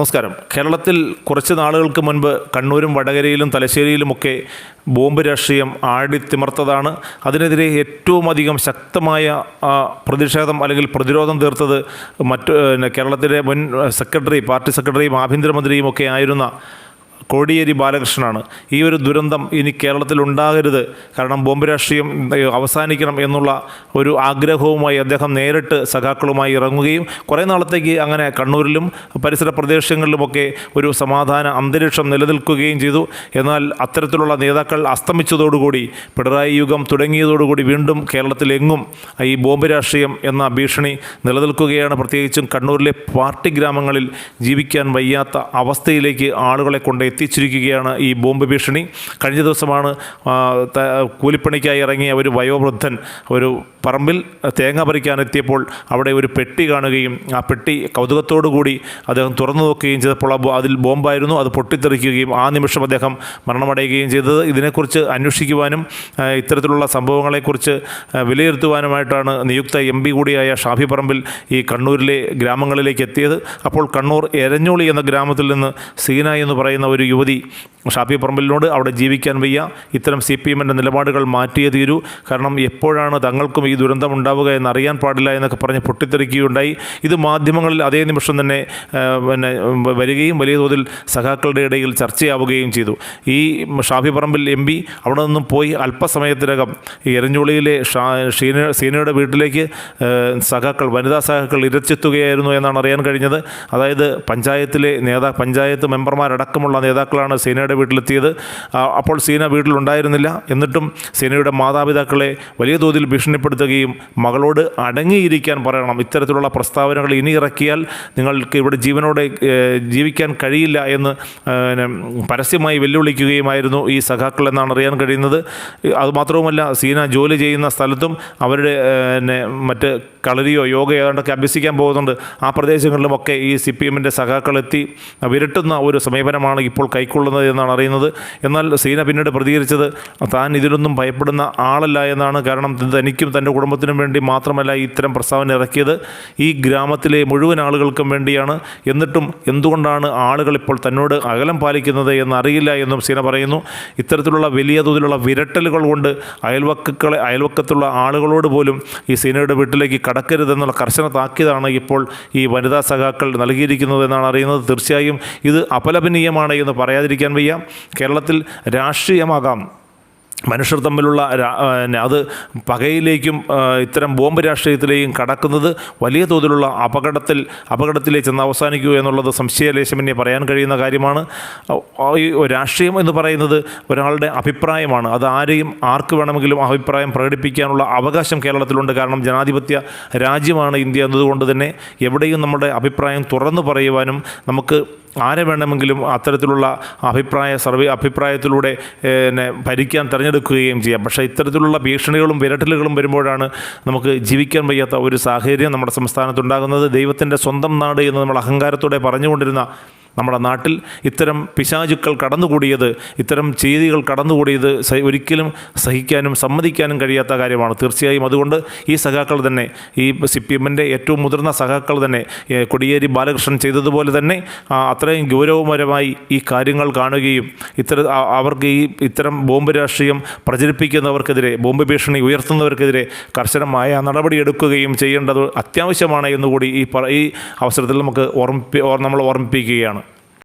നമസ്കാരം. കേരളത്തിൽ കുറച്ച് നാളുകൾക്ക് മുൻപ് കണ്ണൂരും വടകരയിലും തലശ്ശേരിയിലുമൊക്കെ ബോംബ് രാഷ്ട്രീയം ആടിത്തിമർത്തതാണ് അതിനെതിരെ ഏറ്റവും അധികം ശക്തമായ പ്രതിഷേധം അല്ലെങ്കിൽ പ്രതിരോധം തീർത്തത് മറ്റു കേരളത്തിലെ മുൻ സെക്രട്ടറി പാർട്ടി സെക്രട്ടറിയും ആഭ്യന്തരമന്ത്രിയും ഒക്കെ ആയിരുന്ന കോടിയേരി ബാലകൃഷ്ണനാണ്. ഈ ഒരു ദുരന്തം ഇനി കേരളത്തിൽ ഉണ്ടാകരുത്. കാരണം ബോംബ് രാഷ്ട്രീയം അവസാനിക്കണം എന്നുള്ള ഒരു ആഗ്രഹവുമായി അദ്ദേഹം നേരിട്ട് സഖാക്കളുമായി ഇറങ്ങുകയും കുറേ നാളത്തേക്ക് അങ്ങനെ കണ്ണൂരിലും പരിസര പ്രദേശങ്ങളിലുമൊക്കെ ഒരു സമാധാന അന്തരീക്ഷം നിലനിൽക്കുകയും ചെയ്തു. എന്നാൽ അത്തരത്തിലുള്ള നേതാക്കൾ അസ്തമിച്ചതോടുകൂടി പിണറായി യുഗം തുടങ്ങിയതോടുകൂടി വീണ്ടും കേരളത്തിലെങ്ങും ഈ ബോംബ് രാഷ്ട്രീയം എന്ന ഭീഷണി നിലനിൽക്കുകയാണ്. പ്രത്യേകിച്ചും കണ്ണൂരിലെ പാർട്ടി ഗ്രാമങ്ങളിൽ ജീവിക്കാൻ വയ്യാത്ത അവസ്ഥയിലേക്ക് ആളുകളെ കൊണ്ട് എത്തിച്ചിരിക്കുകയാണ് ഈ ബോംബ് ഭീഷണി. കഴിഞ്ഞ ദിവസമാണ് കൂലിപ്പണിക്കായി ഇറങ്ങിയ ഒരു വയോവൃദ്ധൻ ഒരു പറമ്പിൽ തേങ്ങ പറിക്കാനെത്തിയപ്പോൾ അവിടെ ഒരു പെട്ടി കാണുകയും ആ പെട്ടി കൂടി അദ്ദേഹം തുറന്നു നോക്കുകയും ചെയ്തപ്പോൾ അതിൽ ബോംബായിരുന്നു. അത് പൊട്ടിത്തെറിക്കുകയും ആ നിമിഷം അദ്ദേഹം മരണമടയുകയും ചെയ്തത്. ഇതിനെക്കുറിച്ച് അന്വേഷിക്കുവാനും ഇത്തരത്തിലുള്ള സംഭവങ്ങളെക്കുറിച്ച് വിലയിരുത്തുവാനുമായിട്ടാണ് നിയുക്ത എം പി കൂടിയായ ഷാഫി പറമ്പിൽ ഈ കണ്ണൂരിലെ ഗ്രാമങ്ങളിലേക്ക് എത്തിയത്. അപ്പോൾ കണ്ണൂർ എരഞ്ഞോളി എന്ന ഗ്രാമത്തിൽ നിന്ന് സീന എന്ന് പറയുന്ന ഒരു യുവതി ഷാഫി പറമ്പിലിനോട് അവിടെ ജീവിക്കാൻ വയ്യ. ഇത്തരം സി പി എമ്മിന്റെ നിലപാടുകൾ മാറ്റിയേ തീരൂ. കാരണം എപ്പോഴാണ് തങ്ങൾക്കും ഈ ദുരന്തം ഉണ്ടാവുക എന്നറിയാൻ പാടില്ല എന്നൊക്കെ പറഞ്ഞ് പൊട്ടിത്തെറിക്കുകയുണ്ടായി. ഇത് മാധ്യമങ്ങളിൽ അതേ നിമിഷം തന്നെ പിന്നെ വരികയും വലിയ തോതിൽ സഖാക്കളുടെ ഇടയിൽ ചർച്ചയാവുകയും ചെയ്തു. ഈ ഷാഫി പറമ്പിൽ എം പി അവിടെ നിന്നും പോയി അല്പസമയത്തിനകം എരഞ്ഞുളിയിലെ ഷാ ഷീന സീനയുടെ വീട്ടിലേക്ക് സഖാക്കൾ വനിതാ സഖാക്കൾ ഇരച്ചെത്തുകയായിരുന്നു എന്നാണ് അറിയാൻ കഴിഞ്ഞത്. അതായത് പഞ്ചായത്തിലെ നേതാ പഞ്ചായത്ത് മെമ്പർമാരടക്കമുള്ള നേതാക്കളാണ് സീനയുടെ വീട്ടിലെത്തിയത്. അപ്പോൾ സീന വീട്ടിലുണ്ടായിരുന്നില്ല. എന്നിട്ടും സീനയുടെ മാതാപിതാക്കളെ വലിയ തോതിൽ ഭീഷണിപ്പെടുത്തുകയും മകളോട് അടങ്ങിയിരിക്കാൻ പറയണം. ഇത്തരത്തിലുള്ള പ്രസ്താവനകൾ ഇനി ഇറക്കിയാൽ നിങ്ങൾക്ക് ഇവിടെ ജീവനോടെ ജീവിക്കാൻ കഴിയില്ല എന്ന് പരസ്യമായി വെല്ലുവിളിക്കുകയുമായിരുന്നു ഈ സഖാക്കൾ എന്നാണ് അറിയാൻ കഴിയുന്നത്. അതുമാത്രവുമല്ല സീന ജോലി ചെയ്യുന്ന സ്ഥലത്തും അവരുടെ പിന്നെ മറ്റ് കളരിയോ യോഗയോ ഏതാണ്ടൊക്കെ അഭ്യസിക്കാൻ പോകുന്നുണ്ട്. ആ പ്രദേശങ്ങളിലുമൊക്കെ ഈ സി പി എമ്മിന്റെ സഖാക്കളെത്തി വിരട്ടുന്ന ഒരു സമീപനമാണ് ഇപ്പോൾ കൈക്കൊള്ളുന്നത് എന്നാണ് അറിയുന്നത്. എന്നാൽ സീന പിന്നീട് പ്രതികരിച്ചത് താൻ ഇതിലൊന്നും ഭയപ്പെടുന്ന ആളല്ല എന്നാണ്. കാരണം തനിക്കും തന്റെ കുടുംബത്തിനും വേണ്ടി മാത്രമല്ല ഇത്തരം പ്രസ്താവന ഇറക്കിയത്. ഈ ഗ്രാമത്തിലെ മുഴുവൻ ആളുകൾക്കും വേണ്ടിയാണ്. എന്നിട്ടും എന്തുകൊണ്ടാണ് ആളുകൾ ഇപ്പോൾ തന്നോട് അകലം പാലിക്കുന്നത് എന്നറിയില്ല എന്നും സീന പറയുന്നു. ഇത്തരത്തിലുള്ള വലിയ തോതിലുള്ള വിരട്ടലുകൾ കൊണ്ട് അയൽവക്കളെ അയൽവക്കത്തുള്ള ആളുകളോട് പോലും ഈ സീനയുടെ വീട്ടിലേക്ക് കടക്കരുതെന്നുള്ള കർശന താക്കീതാണ് ഇപ്പോൾ ഈ വനിതാ സഖാക്കൾ നൽകിയിരിക്കുന്നത് എന്നാണ് അറിയുന്നത്. തീർച്ചയായും ഇത് അപലപനീയമാണ് എന്ന് പറയാതിരിക്കാൻ വയ്യ. കേരളത്തിൽ രാഷ്ട്രീയമാകാം. മനുഷ്യർ തമ്മിലുള്ള അത് പകയിലേക്കും ഇത്തരം ബോംബ് രാഷ്ട്രീയത്തിലേക്കും കടക്കുന്നത് വലിയ തോതിലുള്ള അപകടത്തിൽ അപകടത്തിലേക്ക് ചെന്ന് അവസാനിക്കുക എന്നുള്ളത് സംശയലേശമെന്നെ പറയാൻ കഴിയുന്ന കാര്യമാണ്. രാഷ്ട്രീയം എന്ന് പറയുന്നത് ഒരാളുടെ അഭിപ്രായമാണ്. അത് ആരെയും ആർക്ക് വേണമെങ്കിലും അഭിപ്രായം പ്രകടിപ്പിക്കാനുള്ള അവകാശം കേരളത്തിലുണ്ട്. കാരണം ജനാധിപത്യ രാജ്യമാണ് ഇന്ത്യ എന്നതുകൊണ്ട് തന്നെ എവിടെയും നമ്മുടെ അഭിപ്രായം തുറന്നു പറയുവാനും നമുക്ക് ആരെ വേണമെങ്കിലും അത്തരത്തിലുള്ള അഭിപ്രായ സർവേ അഭിപ്രായത്തിലൂടെ പിന്നെ ഭരിക്കാൻ തിരഞ്ഞെടുക്കുകയും ചെയ്യാം. പക്ഷേ ഇത്തരത്തിലുള്ള ഭീഷണികളും വിരട്ടലുകളും വരുമ്പോഴാണ് നമുക്ക് ജീവിക്കാൻ വയ്യാത്ത ഒരു സാഹചര്യം നമ്മുടെ സംസ്ഥാനത്തുണ്ടാകുന്നത്. ദൈവത്തിന്റെ സ്വന്തം നാട് എന്ന് നമ്മൾ അഹങ്കാരത്തോടെ പറഞ്ഞുകൊണ്ടിരുന്ന നമ്മുടെ നാട്ടിൽ ഇത്തരം പിശാചുക്കൾ കടന്നുകൂടിയത് ഇത്തരം ചെയ്തികൾ കടന്നുകൂടിയത് ഒരിക്കലും സഹിക്കാനും സമ്മതിക്കാനും കഴിയാത്ത കാര്യമാണ്. തീർച്ചയായും അതുകൊണ്ട് ഈ സഖാക്കൾ തന്നെ ഈ സി പി എമ്മിന്റെ ഏറ്റവും മുതിർന്ന സഖാക്കൾ തന്നെ കൊടിയേരി ബാലകൃഷ്ണൻ ചെയ്തതുപോലെ തന്നെ അത്രയും ഗൗരവപരമായി ഈ കാര്യങ്ങൾ കാണുകയും ഇത്തര അവർക്ക് ഈ ഇത്തരം ബോംബ് രാഷ്ട്രീയം പ്രചരിപ്പിക്കുന്നവർക്കെതിരെ ബോംബ് ഭീഷണി ഉയർത്തുന്നവർക്കെതിരെ കർശനമായ നടപടിയെടുക്കുകയും ചെയ്യേണ്ടത് അത്യാവശ്യമാണ് എന്നുകൂടി ഈ ഈ അവസരത്തിൽ നമുക്ക് ഓർമ്മിപ്പി ഓർ നമ്മൾ ഓർമ്മിപ്പിക്കുകയാണ്.